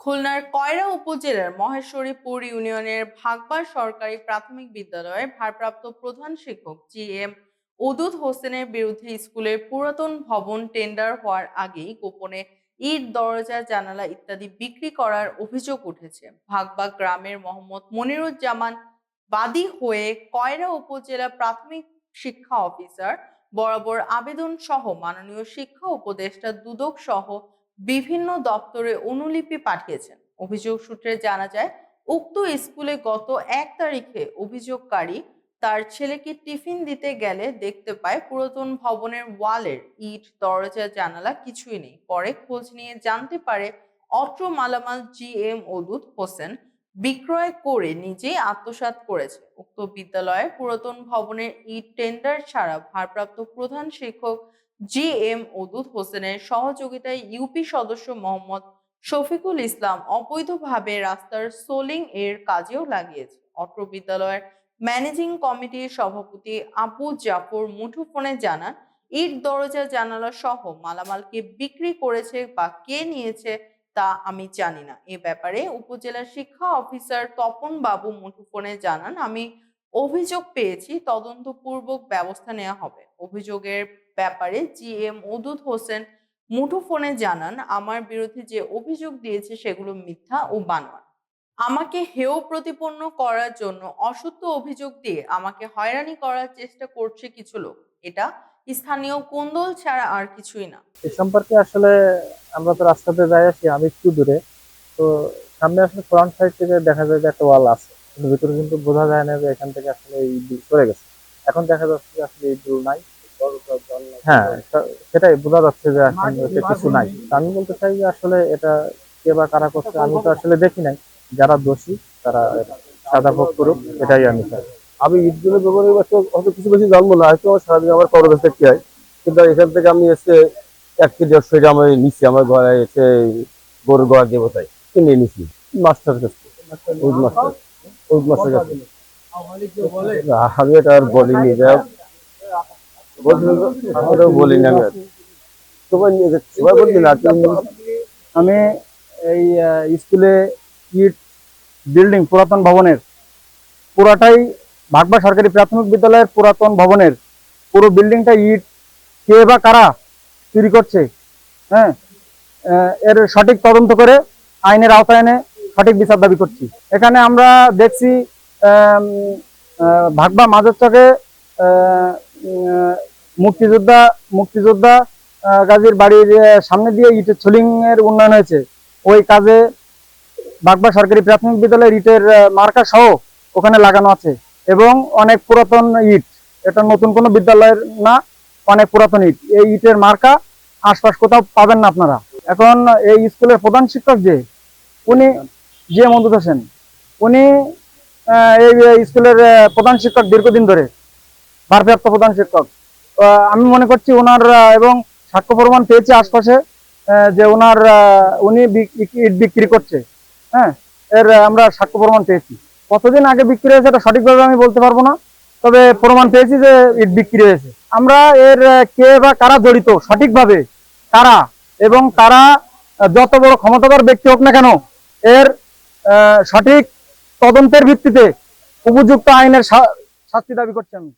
খুলনার কয়রা উপজেলার মহেশ্বরীপুর ইউনিয়নের ভাগবার সরকারি প্রাথমিক বিদ্যালয়ের ভারপ্রাপ্ত প্রধান শিক্ষক জি এম ওদুদ হোসেনের বিরুদ্ধে স্কুলের পুরাতন ভবন টেন্ডার হওয়ার আগেই গোপনে ইট, দরজা, জানালা ইত্যাদি বিক্রি করার অভিযোগ উঠেছে। ভাগবাগ গ্রামের মোহাম্মদ মনিরুজ্জামান বাদী হয়ে কয়রা উপজেলা প্রাথমিক শিক্ষা অফিসার বরাবর আবেদন সহ মাননীয় শিক্ষা উপদেষ্টা দুদক সহ বিভিন্ন দপ্তরে অনুলিপি পাঠিয়েছেন। অভিযোগ সূত্রে জানা যায়, উক্ত স্কুলে গত এক তারিখে অভিযোগকারী তার ছেলেকে টিফিন দিতে গেলে দেখতে পায় পুরাতন ভবনের ওয়ালের ইট, দরজা, জানালা কিছুই নেই। পরে খোঁজ নিয়ে জানতে পারে অত্র মালামাল জি এম ওদুদ হোসেন বিক্রয় করে নিজেই আত্মসাৎ করেছে। উক্ত বিদ্যালয়ে পুরাতন ভবনের ইট টেন্ডার ছাড়া ভারপ্রাপ্ত প্রধান শিক্ষক জি এম ওদুদ হোসেনের সহযোগিতায় ইউপি সদস্য মোহাম্মদ শফিকুল ইসলাম অবৈধভাবে রাস্তার সোলিং এর কাজেও লাগিয়েছে। অত্র বিদ্যালয়ের ম্যানেজিং কমিটির সভাপতি আবু জাফর মুঠোফোনে জানান, ইট দরজা জানালা সহ মালামালকে বিক্রি করেছে বা কে নিয়েছে তা আমি জানি না। এ ব্যাপারে উপজেলা শিক্ষা অফিসার তপন বাবু মুঠোফোনে জানান, আমি অভিযোগ পেয়েছি, তদন্তপূর্বক ব্যবস্থা নেওয়া হবে। অভিযোগের ব্যাপারে জি এম ওদুদ হোসেন মুঠোফোনে জানান, আমার বিরুদ্ধে যে অভিযোগ দিয়েছে সেগুলো মিথ্যা ও বানোয়ার আমাকে হেয় প্রতিপন্ন করার জন্য অসত্য অভিযোগ দিয়ে আমাকে হয়রানি করার চেষ্টা করছে কিছু লোক। এটা স্থানীয় কোন্দল ছাড়া আর কিছুই না। এ সম্পর্কে আসলে আমরা তো রাস্তাতে যাই আসি, আমি একটু দূরে। তো সামনে আসলে ফ্রন্ট সাইড থেকে দেখা যায় যে একটা ওয়াল আছে। কিন্তু ভিতরে কিন্তু বোঝা যায় না যে এখান থেকে আসলে এই দিক সরে গেছে। এখন দেখা যাচ্ছে যে আসলে এই দুল নাই। হ্যাঁ সেটাই বোঝা যাচ্ছে যে এখন কিছু নাই আমি বলতে চাই যে আসলে এটা কে বা কারা করছে আমি তো আসলে দেখি নাই যারা দোষী তারা সাদা ভোগ করুক এটাই আমি চাই আমি ঈদগুলো ব্যবহারের বছর হয়তো কিছু বেশি জন্ম না হয়তো আমার সারাদিন আমার খরচ দেখতে হয় কিন্তু এখান থেকে আমি এসে এক কেজি দেড়শো গ্রাম আমি নিচ্ছি আমার ঘরে এসে গরুর গোয়ার দেবতায় কিনে নিছি মাস্টার কাছে ওই মাস্টার ওই মাস্টার কাছে আমি এটা আর বলিনি যে আমি এই স্কুলে ইট বিল্ডিং, পুরাতন ভবনের, পুরাটাই ভাগবা সরকারি প্রাথমিক বিদ্যালয়ের পুরাতন ভবনের, পুরো বিল্ডিংটা ইট কে বা কারা চুরি করছে হ্যাঁ? এর সঠিক তদন্ত করে আইনের আওতায় এনে সঠিক বিচার দাবি করছি। এখানে আমরা দেখছি ভাগবা মাঝের চকে মুক্তিযোদ্ধা মুক্তিযোদ্ধা গাজীর বাড়ির সামনে দিয়ে ইটের ছোলিং এর উন্নয়ন হয়েছে। ওই কাজে বাগবা সরকারি প্রাথমিক বিদ্যালয়ের ইটের মার্কা সহ ওখানে লাগানো আছে। এবং অনেক পুরাতন ইট। এটা নতুন কোনো বিদ্যালয়ের না, অনেক পুরাতন ইট। এই ইটের মার্কা আশপাশ কোথাও পাবেন না আপনারা। এখন এই স্কুলের প্রধান শিক্ষক যে, উনি জি এম হোসেন। উনি এই স্কুলের প্রধান শিক্ষক দীর্ঘদিন ধরে, ভারপ্রাপ্ত প্রধান শিক্ষক। আমি মনে করছি ওনার এবং সাক্ষ্য প্রমাণ পেয়েছি আশপাশে যে ওনার উনি ইট বিক্রি করছে। হ্যাঁ এর আমরা সাক্ষ্য প্রমাণ পেয়েছি। কতদিন আগে বিক্রি হয়েছে এটা সঠিকভাবে আমি বলতে পারব না, তবে প্রমাণ পেয়েছি যে ইট বিক্রি হয়েছে। আমরা এর কে বা কারা জড়িত, সঠিকভাবে কারা এবং তারা যত বড় ক্ষমতাধর ব্যক্তি হোক না কেন, এর সঠিক তদন্তের ভিত্তিতে উপযুক্ত আইনের শাস্তি দাবি করছি আমি।